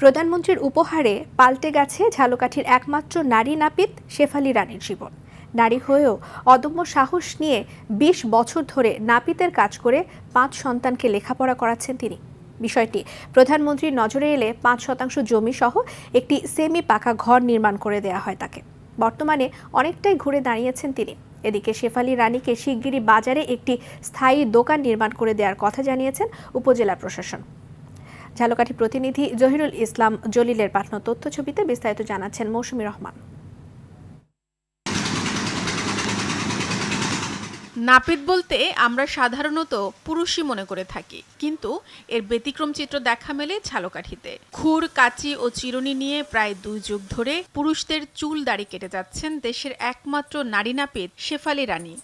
প্রধানমন্ত্রীর উপহারে পাল্টে গেছে ঝালকাঠির একমাত্র নারী নাপিত শেফালি রানীর জীবন। নারী হয়েও অদম্য সাহস নিয়ে ২০ বছর ধরে নাপিতের কাজ করে পাঁচ সন্তানকে লেখাপড়া করাচ্ছেন তিনি। বিষয়টি প্রধানমন্ত্রীর নজরে এলে পাঁচ শতাংশ জমি সহ একটি সেমি পাকা ঘর নির্মাণ করে দেয়া হয় তাকে। বর্তমানে অনেকটাই ঘুরে দাঁড়িয়েছেন তিনি। এদিকে শেফালি রানীকে শিগগিরই বাজারে একটি স্থায়ী দোকান নির্মাণ করে দেওয়ার কথা জানিয়েছেন উপজেলা প্রশাসন। ঝালকাঠি প্রতিনিধি জহিরুল ইসলাম জলিলের পাঠানো তথ্য ছবিতে বিস্তারিত জানাচ্ছেন মৌসুমী রহমান। নাপিত বলতে আমরা সাধারণত পুরুষই মনে করে থাকি, কিন্তু এর ব্যতিক্রম চিত্র দেখা মেলে ঝালকাঠিতে। খুর, কাচি ও চিরুনি নিয়ে প্রায় দুই যুগ ধরে পুরুষদের চুল দাড়ি কেটে যাচ্ছেন দেশের একমাত্র নারী নাপিত শেফালি রানী।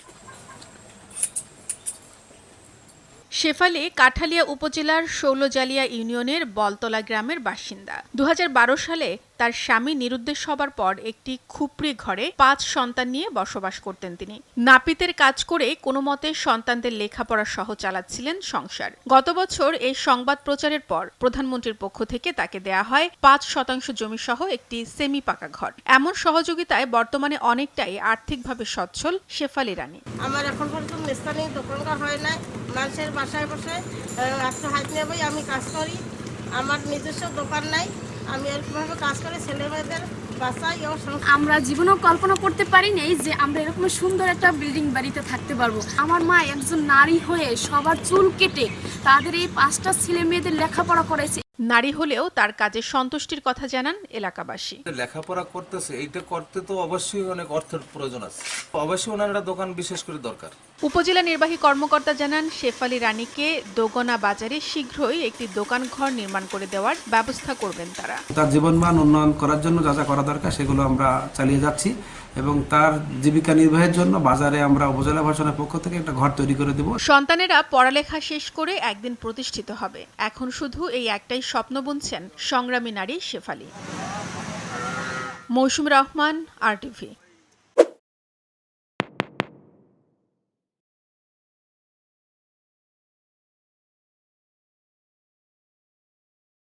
শেফালি কাঠালিয়া উপজেলার শৌলজালিয়া ইউনিয়নের বলতলা গ্রামের বাসিন্দা। দু হাজার বারো সালে তার স্বামী নিরুদ্দেশ হবার পর একটি খুপড়ি ঘরে পাঁচ সন্তান নিয়ে বসবাস করতেন তিনি। নাপিতের কাজ করে কোনো মতে সন্তানদের লেখাপড়া সহ চালাচ্ছিলেন সংসার। গত বছর এই সংবাদ প্রচারের পর প্রধানমন্ত্রীর পক্ষ থেকে তাকে দেয়া হয় পাঁচ শতাংশ জমি সহ একটি সেমি পাকা ঘর। এমন সহযোগিতায় বর্তমানে অনেকটাই আর্থিকভাবে সচ্ছল শেফালি রানী। আমার এখন হয় নাই। মানুষের বাসায় বসে একটু হাত নেবই আমি কাজ করি। আমার নিজস্ব দোকান নাই, আমি এরকমভাবে কাজ করে ছেলে মেয়েদের আমরা জীবনেও কল্পনা করতে পারি নাই যে আমরা এরকম সুন্দর একটা বিল্ডিং বাড়িতে থাকতে পারব। আমার মা একজন নারী হয়ে সবার চুল কেটে তাদের এই পাঁচটা ছেলে মেয়েদের লেখাপড়া করেছে নারী হলেও তার কাজে সন্তুষ্টির কথা জানান এলাকাবাসী। লেখাপড়া করতেছে এইটা করতে তো অবশ্যই অনেক অর্থের প্রয়োজন আছে। অবশ্যই ওনার দোকান বিশেষ করে দরকার। উপজেলা নির্বাহী কর্মকর্তা জানান শেফালি রানীকে দোগনা বাজারে শীঘ্রই একটি দোকান ঘর নির্মাণ করে দেওয়ার ব্যবস্থা করবেন তারা। তার জীবনমান উন্নয়ন করার জন্য যা যা করা দরকার সেগুলো আমরা চালিয়ে যাচ্ছি। এবং তার জীবিকা নির্বাহের জন্য বাজারে আমরা উপজেলা প্রশাসনের পক্ষ থেকে একটা ঘর তৈরি করে দেব। সন্তানেরা পড়ালেখা শেষ করে একদিন প্রতিষ্ঠিত হবে। এখন শুধু এই একটাই স্বপ্ন বুনছেন সংগ্রামী নারী শেফালি। মৌসুম রহমান আর টিভি